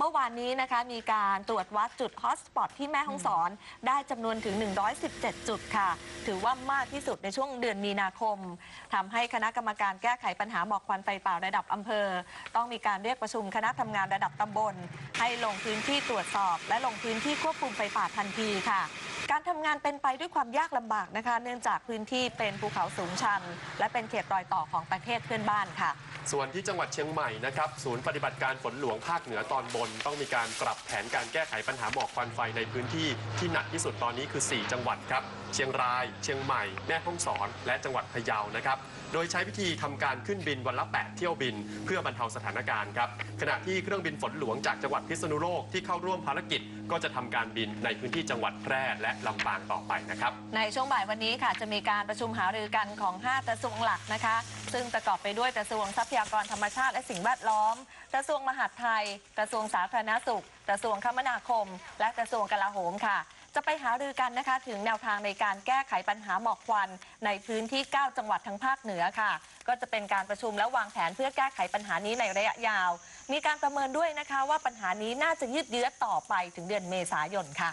เมื่อวานนี้นะคะมีการตรวจวัดจุดฮอตสปอตที่แม่ฮ่องสอน ได้จำนวนถึง 117 จุดค่ะ ถือว่ามากที่สุดในช่วงเดือนมีนาคมทำให้คณะกรรมการแก้ไขปัญหาหมอกควันไฟป่าระดับอำเภอ ต้องมีการเรียกประชุมคณะทำงานระดับตำบล ให้ลงพื้นที่ตรวจสอบ และลงพื้นที่ควบคุมไฟป่าทันทีค่ะการทำงานเป็นไปด้วยความยากลำบากนะคะ เนื่องจากพื้นที่เป็นภูเขาสูงชัน และเป็นเขตรอยต่อของประเทศเพื่อนบ้านค่ะ ส่วนที่จังหวัดเชียงใหม่นะครับ ศูนย์ปฏิบัติการฝนหลวงภาคเหนือตอนบนต้องมีการปรับแผนการแก้ไขปัญหาหมอกควันไฟในพื้นที่ที่หนักที่สุดตอนนี้คือ 4 จังหวัดครับ เชียงราย เชียงใหม่ แม่ฮ่องสอน และจังหวัดพะเยานะครับ โดยใช้วิธีทำการขึ้นบินวันละ 8 เที่ยวบิน เพื่อบรรเทาสถานการณ์ครับ ขณะที่เครื่องบินฝนหลวงจากจังหวัดพิษณุโลกที่เข้าร่วมภารกิจ ก็จะทำการบินในพื้นที่จังหวัดแพร่และลำปางต่อไปนะครับ ในช่วงบ่ายวันนี้ค่ะจะมีการประชุมหารือกันของ 5 กระทรวงหลักนะคะ ซึ่งประกอบไปด้วยกระทรวงทรัพยากรธรรมชาติและสิ่งแวดล้อม กระทรวงมหาดไทย กระทรวงสาธารณสุข กระทรวงคมนาคม และกระทรวงกลาโหมค่ะ จะไปหารือกันนะคะถึงแนวทางในการแก้ไขปัญหาหมอกควัน ในพื้นที่ 9 จังหวัดทั้งภาคเหนือค่ะ ก็จะเป็นการประชุมและวางแผนเพื่อแก้ไขปัญหานี้ในระยะยาว มีการประเมินด้วยนะคะว่าปัญหานี้น่าจะยืดเยื้อต่อไปถึงเดือนเมษายนค่ะ